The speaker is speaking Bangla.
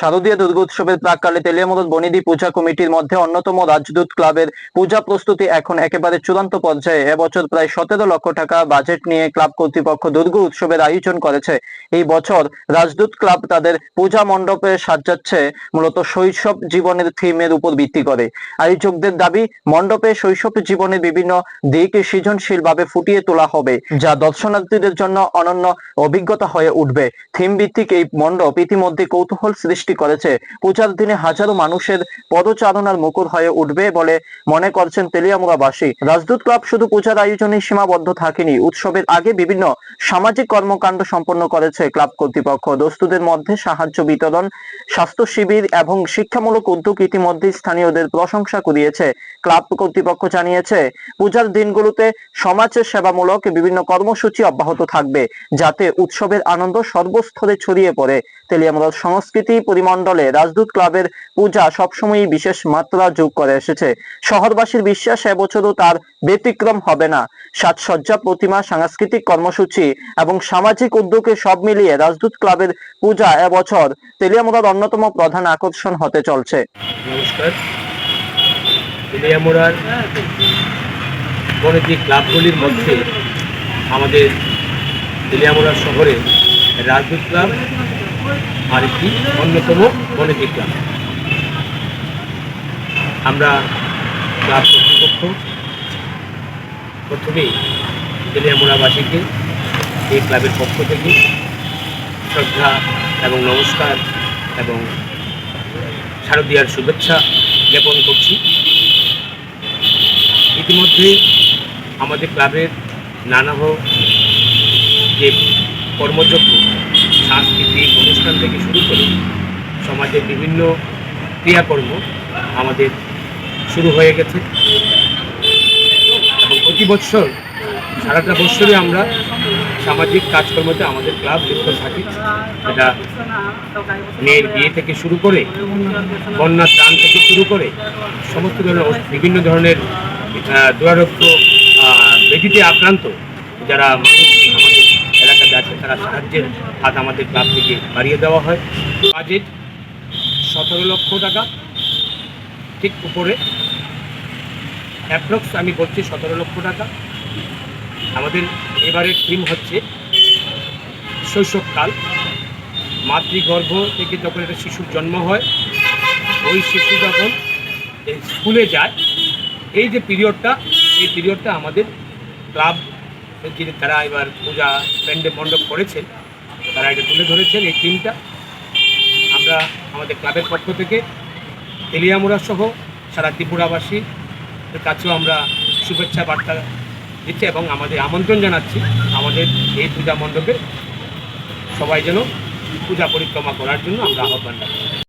শারদীয় দুর্গোৎসবের প্রাককালে তেলিয়ামুড় বনিদি পূজা কমিটির মধ্যে অন্যতম রাজদূত ক্লাবের পূজা প্রস্তুতি এখন একেবারে চূড়ান্ত পর্যায়ে। এবছর প্রায় সতেরো লক্ষ টাকা বাজেট নিয়ে ক্লাব কর্তৃপক্ষ দুর্গা উৎসবের আয়োজন করেছে। এই বছর রাজদূত ক্লাব তাদের পূজা মণ্ডপে সাজাচ্ছে, মূলত শৈশব জীবনের থিমের উপর ভিত্তি করে। আয়োজকদের দাবি, মণ্ডপে শৈশব জীবনের বিভিন্ন দিক সৃজনশীলভাবে ফুটিয়ে তোলা হবে, যা দর্শনার্থীদের জন্য অনন্য অভিজ্ঞতা হয়ে উঠবে। থিম ভিত্তিক এই মণ্ডপ ইতিমধ্যে কৌতূহল সৃষ্টি করেছে। পূজার দিনে হাজারো মানুষের পদচারণার মুকুর হয়ে উঠবে বলে মনে করছেন তেলিয়ামুড়াবাসী। রাজদূত ক্লাব শুধু পূজার আয়োজনে সীমাবদ্ধ থাকেনি, উৎসবের আগে বিভিন্ন সামাজিক কর্মকাণ্ড সম্পন্ন করেছে ক্লাব কর্তৃপক্ষ। দস্তুদের মধ্যে সাহায্য বিতরণ, স্বাস্থ্য শিবির এবং শিক্ষামূলক উদ্যোগ ইতিমধ্যে স্থানীয়দের প্রশংসা কুড়িয়েছে। ক্লাব কর্তৃপক্ষ জানিয়েছে, পূজার দিনগুলোতে সমাজ সেবামূলক বিভিন্ন কর্মসূচি অব্যাহত থাকবে, যাতে উৎসবের আনন্দ সর্বস্তরে ছড়িয়ে পড়ে। তেলিয়ামুড়ার সংস্কৃতি পরিমণ্ডলে রাজদূত ক্লাবের পূজা সবসময়ই বিশেষ মাত্রা যোগ করে এসেছে। শহরবাসীর বিশ্বাস এবছরও তার ব্যতিক্রম হবে না। সাজসজ্জা, প্রতিমা, সাংস্কৃতিক কর্মসূচি এবং সামাজিক উদ্যোগে সব মিলিয়ে রাজদূত ক্লাবের পূজা এবছর তেলিয়ামুড়ার অন্যতম প্রধান আকর্ষণ হতে চলছে। নমস্কার। তেলিয়ামোড়ার বনেদি ক্লাবগুলির মধ্যে আমাদের তেলিয়ামোড়া শহরে রাজদূত ক্লাব আর একটি অন্যতম ক্লাব আমরা ক্লাব কর্তৃপক্ষ প্রথমেই তেলিয়ামোড়াবাসীকে এই ক্লাবের পক্ষ থেকে শ্রদ্ধা এবং নমস্কার এবং শারদীয়ার শুভেচ্ছা জ্ঞাপন করছি। ইতিমধ্যে আমাদের ক্লাবের নানাহ যে কর্মযজ্ঞ সাংস্কৃতিক অনুষ্ঠান থেকে শুরু করে সমাজের বিভিন্ন ক্রিয়াকর্ম আমাদের শুরু হয়ে গেছে। এবং প্রতি বছর সারাটা বছরে আমরা সামাজিক কাজকর্মতে আমাদের ক্লাব যুক্ত থাকি। এটা মেয়ের বিয়ে থেকে শুরু করে বন্যা ত্রাণ থেকে শুরু করে সমস্ত ধরনের বিভিন্ন ধরনের দুরারোগ্য ব্যাধিতে আক্রান্ত যারা মানুষ এলাকাতে আছে তারা সাহায্যের হাত আমাদের ক্লাব থেকে বাড়িয়ে দেওয়া হয়। বাজেট সতেরো লক্ষ টাকা ঠিক উপরে। অ্যাপ্রক্স আমি বলছি সতেরো লক্ষ টাকা। আমাদের এবারের থিম হচ্ছে শৈশবকাল। মাতৃগর্ভ থেকে যখন একটা শিশুর জন্ম হয়, ওই শিশু যখন স্কুলে যায়, এই যে পিরিয়ডটা এই পিরিয়ডটা আমাদের ক্লাব যিনি তারা এবার পূজা প্যান্ডে মণ্ডপ করেছেন তারা এটা তুলে ধরেছেন এই থিমটা। আমরা আমাদের ক্লাবের পক্ষ থেকে তেলিয়ামুড়া সহ সারা ত্রিপুরাবাসীর কাছেও আমরা শুভেচ্ছা বার্তা দিচ্ছি এবং আমাদের আমন্ত্রণ জানাচ্ছি আমাদের এই পূজা মণ্ডপে সবাই যেন পূজা পরিক্রমা করার জন্য আমরা আহ্বান রাখছি